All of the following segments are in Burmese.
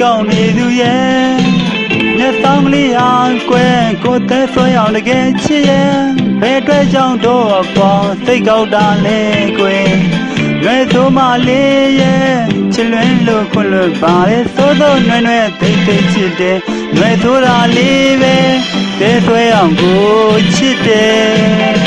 ကောင်းနေသူရဲ့မျက်စောင်းကလေးဟာကွယ်ကိုယ်သက်ဆွဲအောင်တကယ်ချစ်ရဲ့ဘယ်အတွက်ကြောင့်တော့အပေါ်စိတ်ကောက်တာလဲကွယ်ရွယ်သိုးမလေးရဲ့ချစ်လွင်လို့ခွလွတ်ပါလေသို့သောနွယ်နွယ်သိသိချစ်တယ်ရွယ်သိုးတာလေးပဲတဲဆွဲအောင်ကိုချစ်တယ်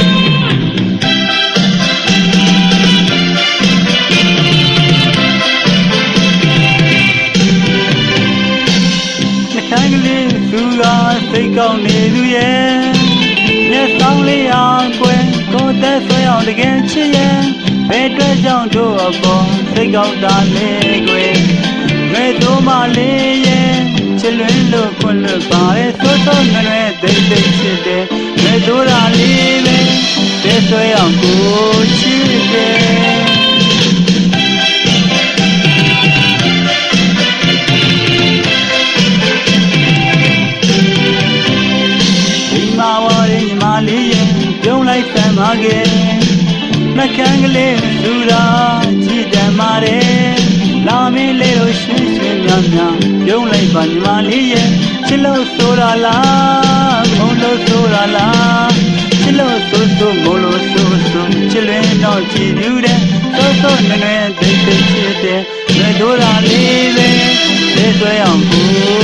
ကောင်းနေသူရဲ့မျက်စောင်းလေးအောင်ကွယ်ကိုယ်သက်ဆွဲအောင်တကယ်ချစ်ရဲ့ဘယ်အတွက်ကြောင့်တို့အပေါ်စိတ်ကောင်းတာလဲကွယ်ငယ်တို့မလေးရဲ့ချစ်လွင်လို့ခွလွတ်ပါလေသို့သောငရွယ်သိသိချစ်တယ်ငယ်တို့ရာလေးပဲသက်ဆွဲအောင်ကိုချစ်တယ် လိုက်ဆမ်းပါခဲ့နှကန်းကလေးလူတာကြည်တမ်းပါတယ်လာမင်းလေးတို့ရွှင်ရွှင်များများပြုံးလိုက်ပါညီမလေးရဲ့ချစ်လို့ဆိုတာလားမုန်းလို့ဆိုတာလားချစ်လို့ဆိုဆိုမုန်းလို့ဆိုဆိုချစ်လွင်တော့ကြည်ပြူတယ်ဆိုဆိုနည်းနည်းသိသိချစ်တယ်လွယ်တို့တာလေးပဲလက်ဆွဲအောင်ကို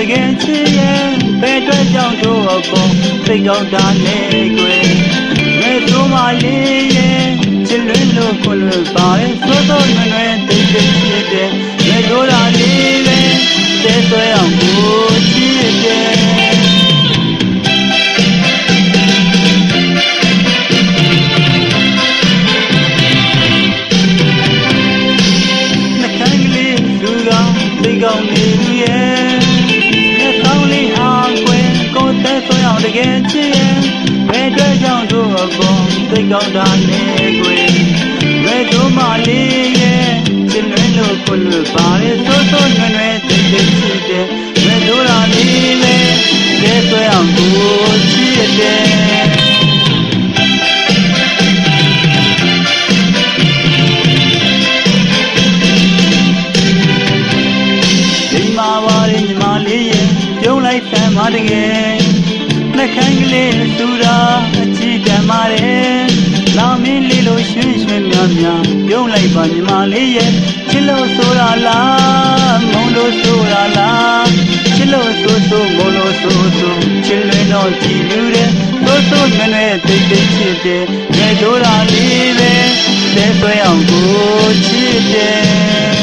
သက်ဆွဲအောင်တကယ်ချစ်ရဲ့ဘယ်အတွက်ကြောင့်တို့အပေါ်သိကောင်းတာလဲကွယ်ငယ်သူမလေးရဲ့ချစ်လွင်လို့ခွလွတ်ပါလေသို့သောငွယ်သိသိချစ်တယ်ငယ်တို့ရာလေးပဲသက်ဆွဲအောင်ကိုချစ်တယ်နှကန်းကလေးလူကောင်သိကောင်းနေ သက်ဆွဲအောင်တကယ်ချစ်ရဲ့ဘယ်အတွက်ကြောင့်တို့အပေါ်သိကောင်းတာလဲကွယ်ဘယ်တို့မှလေးရဲ့ချစ်လွင်လို့ကိုလွတ်ပါလေသို့သောနွယ်နွယ်သိသိချစ်တယ်ဘယ်တို့ရာလေးလဲလက်ဆွဲအောင်ကိုချစ်တယ်ဒီမှာပါရင်ညီမလေးရဲ့ပြုံးလိုက်ဆမ်းပါတကယ် နှက်ခမ်းကလေးသူတာအချီတမ်းပါတယ်လာမင်းလေးလိုရွှင်ရွှင်များများပြုံးလိုက်ပါညီမလေးရဲ့ချစ်လို့ဆိုတာလားမုန်းလို့ဆိုတာလားချစ်လို့ဆိုဆိုမုန်းလို့ဆိုဆိုချစ်လွင်တော့ကြည်လူတယ်ဆိုဆိုနည်းနည်းသိသိချစ်တယ်ငယ်တို့တာလေးပဲတဲဆွဲအောင်ကိုချစ်တယ်